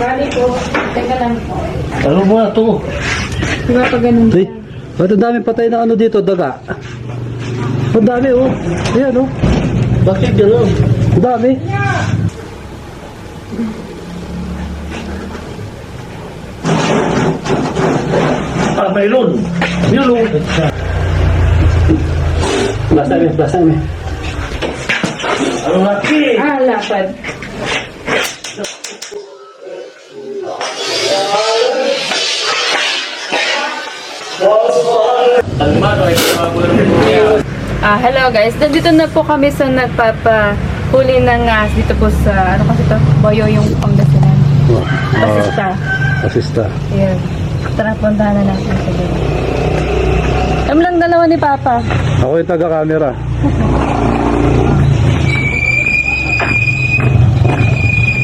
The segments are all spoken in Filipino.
Bali po, teka lang po. Ano ba ito? Diba pag ganun Ay, ba't ang daming patay na ano dito, daga? Ang dami, oh. Ayan, oh. Bakit gano'n? Ang dami. Ah, mayroon. Yun o. Basta mi, basta mi. Ano laki? Ah, lapad. Ah, hello guys. Nandito na po kami sa nagpapahuli ng ahas dito po sa, ano kasi to? Boyo yung Pangasinan. Oh, Pasista. asista. Ayan. Tara, puntahan na natin sa doon. Kami lang dalawa ni Papa. Ako yung taga-camera.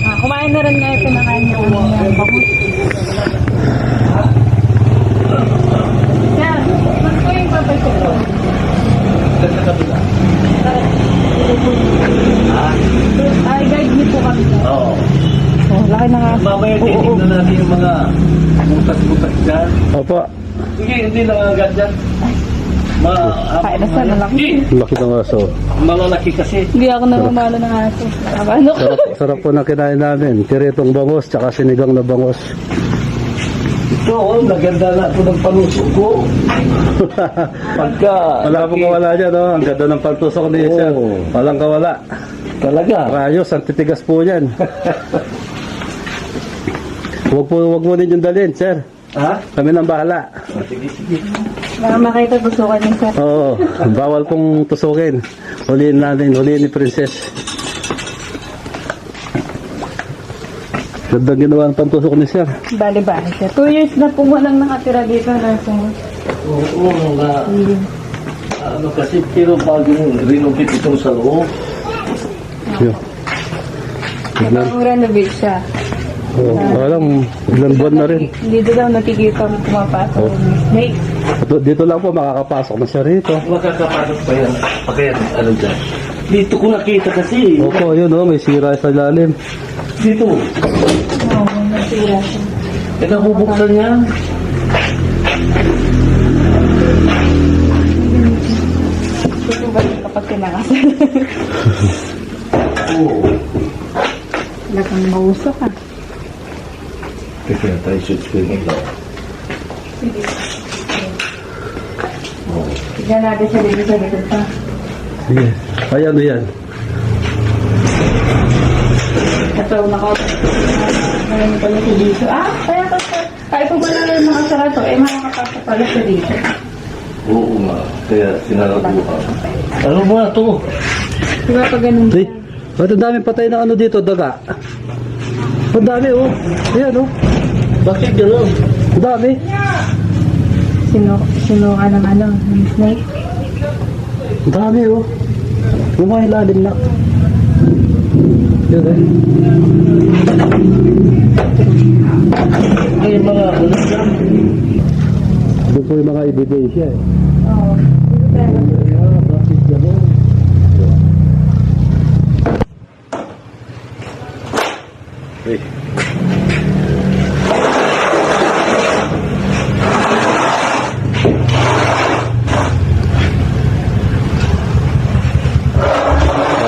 Ah, kumain na rin ngayon pinakain niya. Yan, bagus. Yan, mas ko yung Papa ko. Ay, guide niyo po kami. Oo. Oh, laki na nga. Mamaya titignan natin yung mga butas-butas dyan. Opo, Sige, hindi lang agad dyan. Ma Kain na sana lang. laki ng aso. Malalaki kasi. Hindi ako namamalo ng aso. Ano? Sarap, sarap po na kinain namin. Tiritong bangos, tsaka sinigang na bangos. Oh, naganda na ito ng panuso ko. Pagka... Wala po kawala dyan, oh. Ang ganda ng pantusok ni Sir. Oo. Walang kawala. Talaga. Rayos, ang titigas po yan. Huwag po, huwag mo din yung dalhin, Sir. Ha? Kami nang bahala. Sige, sige. Baka makita tusukan yung sa... Oo, bawal pong tusukin. Huliin natin, huliin ni Princess. Ganda ginawa ng pantusok ni Sir. Bali ba? Two years na po mo lang nakatira dito na sa... Oo, nga. Ano kasi, pero bagong renovate itong sa loob. Yun. Tignan. Bagong renovate siya. Oo, alam, ilan buwan na rin. Dito daw nakikita mo pumapasok Oh. Dito, dito lang po makakapasok na siya rito. Makakapasok pa yan. Pakaya, ano dyan. Dito ko nakita kasi. Opo, yun oh, may sira sa lalim. Dito. Oo, nasira siya. E nabubuksan niya. Gusto ba kapag kinakasal? Oo. Lagang mausok ka. Kasi na tayo shoot screen ito. Sige. Tignan natin siya dito sa likod pa. Sige. Ay, ano yan? Ito, naka... Ngayon pala siya dito. Ah, kaya pa siya. Kahit pa wala yung mga sarado, eh makakapasok pala siya dito. Oo nga. Kaya sinaraduhan. Ano ba ito? Diba pag ganun Ay, ba't ang daming patay na ano dito, daga? Ang dami, oh. Ayan, oh. Bakit gano'n? Ang dami. sino, sino ka ng ano, ng snake? Ang dami, oh. Yung mga ilalim na. Yun, eh. Ay, mga dyan. Doon po yung mga ebidensya, eh. Oo. Ah, bakit gano'n? Eh.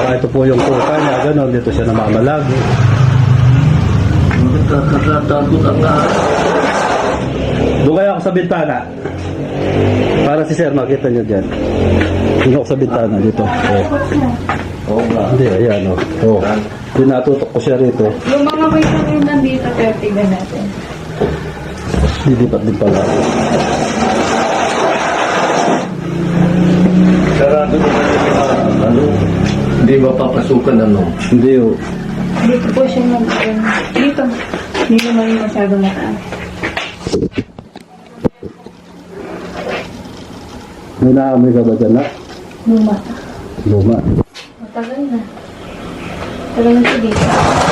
Ah, ito po yung kuka niya, gano'n. Dito siya namamalag. Nakakatakot ang. Doon kaya ako sa bintana. Para si Sir makita niyo dyan. Doon ako sa bintana dito. Oh. Oo nga. Hindi, ayan o. Oh. Pinatutok ko siya rito. Yung mga may sarili nandito, pero tignan natin. Dilipat din pala. Sarado yung mga ano. Hindi mapapasukan ano. Hindi o. Dito po siya nag... Dito. Hindi naman yung masyado mataas. May naamoy ka ba dyan na? Luma. Luma. Matagal na. Tagal na siya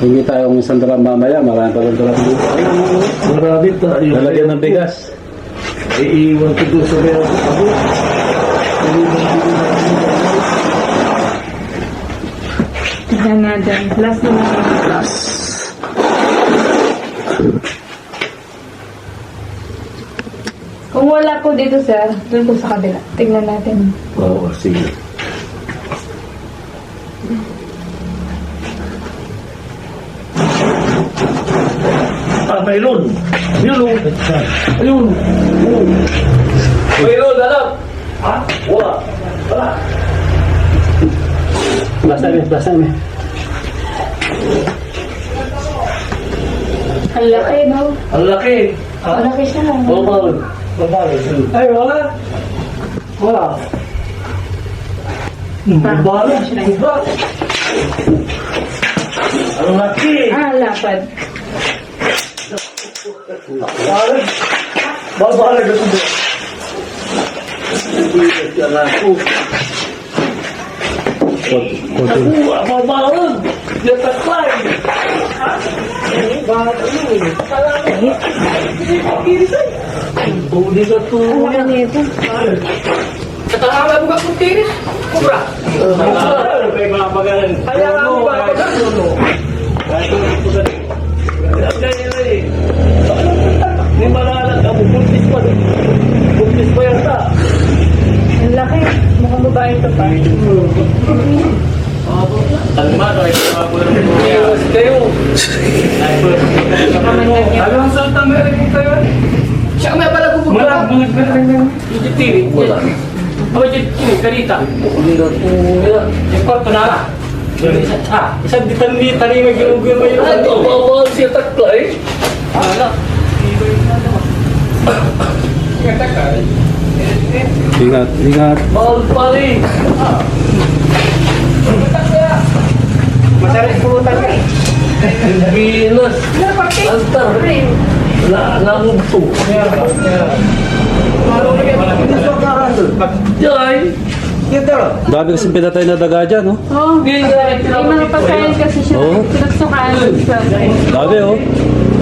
dito. Hingi tayong isang drum mamaya. Marami pa lang drum dito. Marami tayo. Lalagyan ng bigas. Iiwan ko doon sa meron ko. Ako. Iiwan ko doon sa Tignan natin. Last na natin. Last. Kung wala po dito, sir, doon po sa kabila. Tignan natin. Oo, sige. Mayroon. Yun, oh. Ayun. Mayroon, alam. Ha? Wala. Wala. Last time, last time. Ang laki, no? Ang laki. Ang laki siya. no? Babaw. Babaw. Ay, wala. Wala. Babaw. Babaw. Ang laki. Ah, lapad. Babalag. Babalag ako doon. Nabigat ka na ako. Konti. Ako, babalag. Yataklay. Huli ka to. Ang laki nito. Katahalan mo ka kung tiris. Kubra. Kaya mga magaling. Kaya nga mo ba magaling? Hindi malalat ako. Buntis pa. Buntis pa yata. Ang laki. Mukhang babae ito pa. Alma, ay Iwas kayo. Alam sa Amerika kayo? Siya may pala ko Wala, bulag ka lang. Yung tiri. Wala. Apa yung tiri? Karita. Po. Yung kwarto na. Ah, isang ditan ni tani may ginugin mo yun. Ano, bawa siya taklay. Wala. Ingat, ingat. Bawal pa rin. Masarap pulutan ka. Venus. Altar. La, nangugto. Jai. Dami kasi pinatay na daga dyan, no? Oh, may mga pagkain kasi siya. Oo. Sinagsukaan. Dami, oh.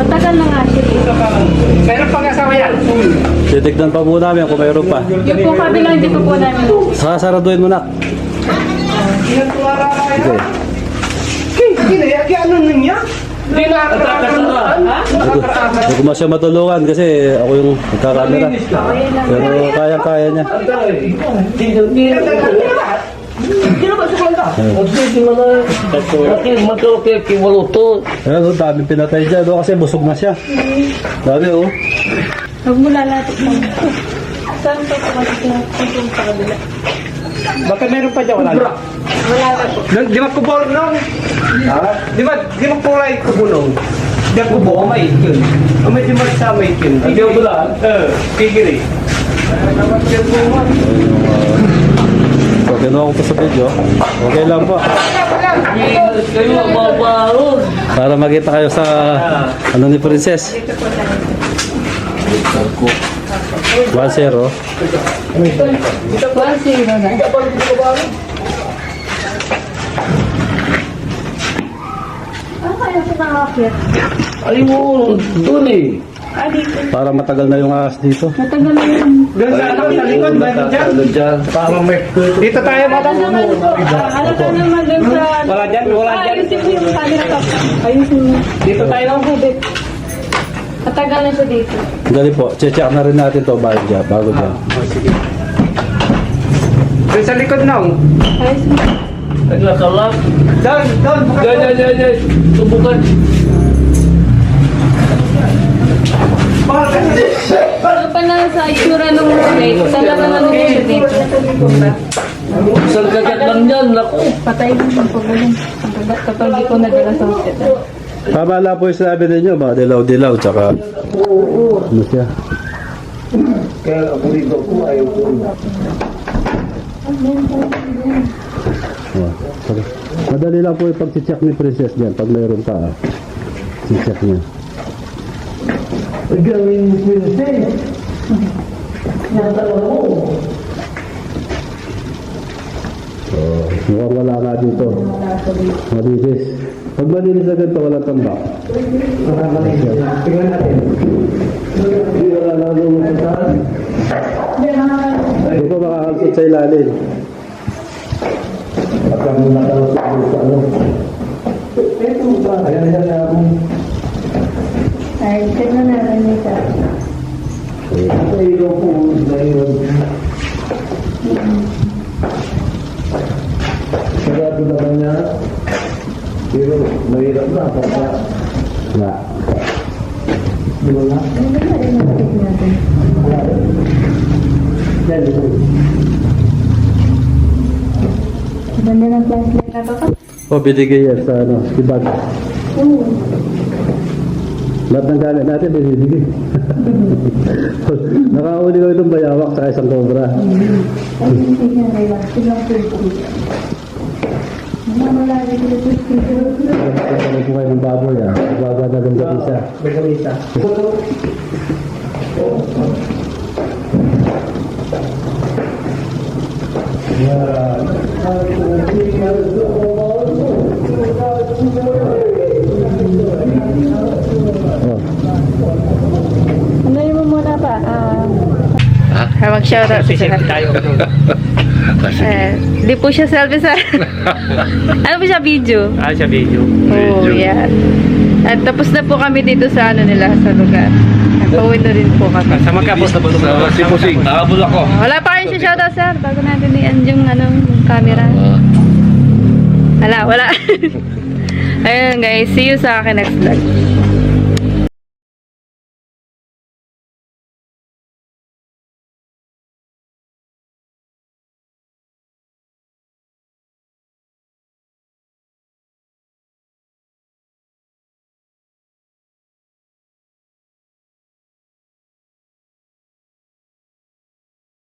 Matagal na nga siya. Meron pang asawa yan. Titignan pa muna namin kung mayroon pa. Yung po kabila, hindi ko po namin. Sasaraduin mo na. Sige. Hindi na ako Hindi ko masya matulungan kasi ako yung nagkakamera. Pero kaya-kaya niya. Ayan, oh, dami pinatay dyan, oh, kasi busog na siya. Dami, oh. Huwag mo lalapit mo. Saan pa po kasi sinagsukaan sa kabila? Baka meron pa dyan, wala na. Wala na po. Nang- Di magkubor nung. Di ba, di magkulay kubulong. Di kubo, may ikin. O may di magsa may ikin. Hindi ako lang. Eh, kikiri. So, kinuha ko pa sa video. Okay lang po. Kayo, mababaon. Para makita kayo sa ano ni Princess. 1-0. One zero na. Ano kaya siya nakakit? Ay mo, doon eh. Ah, dito. Para matagal na yung ahas dito. Matagal na yun. Doon sa ano, sa likod, meron dyan. Ano dyan? Tama, may. Dito tayo, Halata madam. naman po. ah, Halata naman dun sa... Wala dyan, wala dyan. Ayusin mo yung camera. Ayusin mo. Dito tayo. Nakahubit. Matagal na siya dito. Dali po, check na rin natin to bago dyan. Bago dyan. Doon sa likod nung. Ayusin mo. Naglakalak. Doon, doon. bukas Yan, yan, yan, yan. Subukan. Ano pa na sa itsura ng plate? Talaga naman din siya dito. Isang kagat lang yan. Naku. Patay na ang pagulong. Kapag di ko nadala sa hospital. Tama lang po yung sinabi ninyo, mga dilaw-dilaw, tsaka ano siya. Kaya ako dito ko ayaw ko. Oh, sorry. Madali lang po yung pag-check ni Princess dyan, pag mayroon pa. Ah. check niya. Ay, gawin mo siya. Natalaw mo. So, mukhang wala nga dito. Malinis. Pag malinis na ganito, walang tambak. Tingnan natin. Hindi wala lang yung umangkit sa ilalim. At ang nakalusok doon sa ano. Ito ba? Ayan, ayan, ayan. Ay, tignan na rin ito. Ito yung po na yun. Sarado naman niya. Pero mahirap na. Pagka... Na. Ba rin ang tig natin? Yan, ito. Ganda ng flashlight na baka. Oh, binigay yan sa ano, ibag. Oo. Lahat ng gamit natin, binibigay. Nakauli ko itong bayawak sa isang cobra. Ay, tignan na lang. Tignan Kaya po kayo ng baboy ah. Baga na ganda isa. Begalita. Oh. Ano yun mo muna pa? Ah, ah mag-shoutout Kasi siya. tayo. Eh, di po siya selfie sa... ano po siya, video? Ah, sa video. Oh, yeah. At tapos na po kami dito sa ano nila, sa lugar. Pauwi na rin po kami. Sa magkapos na po. Sa Sipusing, nakabul ako. Wala pa kayong siya shoutout, sir. Bago natin i-end yung, ano, yung camera. Wala, wala. Ayun guys, see you sa akin next vlog.